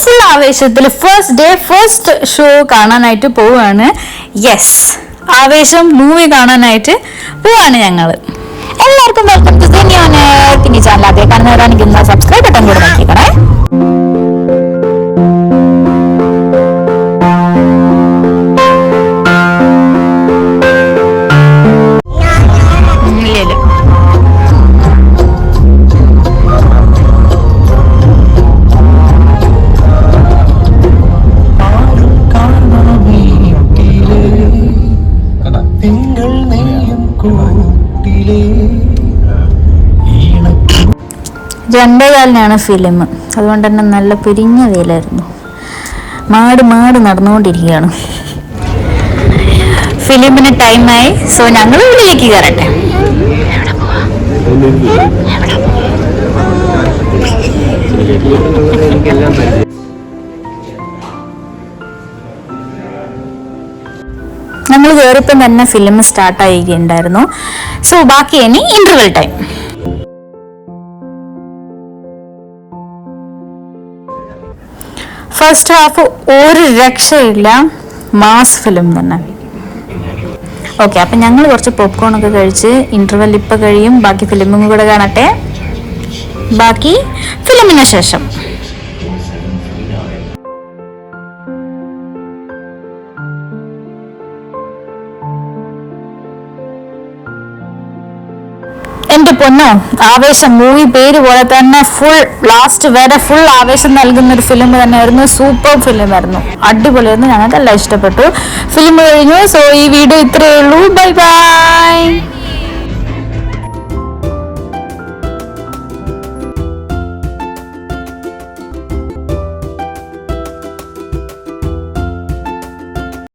Full ആവേശത്തിൽ first day first show കാണാനായിട്ട് പോവാണ്. യെസ് ആവേശം മൂവി കാണാനായിട്ട് പോവാണ് ഞങ്ങൾ എല്ലാവർക്കും വെൽക്കം ടു ചാനൽ അതേ കാണുന്നവരാണെങ്കിൽ സബ്സ്ക്രൈബ് ബട്ടൺ കൂടെ നോക്കിക്കണേ രണ്ടേകാലിനാണ് ഫിലിം അതുകൊണ്ട് തന്നെ നല്ല പിരിഞ്ഞ വെയിലായിരുന്നു മാട് മാട് നടന്നുകൊണ്ടിരിക്കുകയാണ്. ഫിലിമിന് ടൈമായി സോ ഞങ്ങൾ ഉള്ളിലേക്ക് കയറട്ടെ. നമ്മൾ കയറിയപ്പം തന്നെ ഫിലിം സ്റ്റാർട്ട് ആയിരിക്കുന്നുണ്ടായിരുന്നു സോ ബാക്കി ഇനി ഇന്റർവെൽ ടൈം ഫസ്റ്റ് ഹാഫ് ഒരു രക്ഷയില്ല. മാസ് ഫിലിം തന്നെ. ഓക്കെ അപ്പം ഞങ്ങൾ കുറച്ച് പോപ്കോൺ ഒക്കെ കഴിച്ച് ഇന്റർവെൽ ഇപ്പം കഴിയും. ബാക്കി ഫിലിമും കൂടെ കാണട്ടെ. ബാക്കി ഫിലിമിന് ശേഷം. എന്റെ പൊന്നോ ആവേശം മൂവി പേര് പോലെ തന്നെ ഫുൾ ലാസ്റ്റ് വരെ ഫുൾ ആവേശം നൽകുന്ന ഒരു ഫിലിം തന്നെയായിരുന്നു സൂപ്പർ ഫിലിം ആയിരുന്നു അടിപൊളിയായിരുന്നു ഞങ്ങൾക്കെല്ലാം ഇഷ്ടപ്പെട്ടു. ഫിലിം കഴിഞ്ഞു സോ ഈ വീഡിയോ ഇത്രയേ ഉള്ളൂ. Bye bye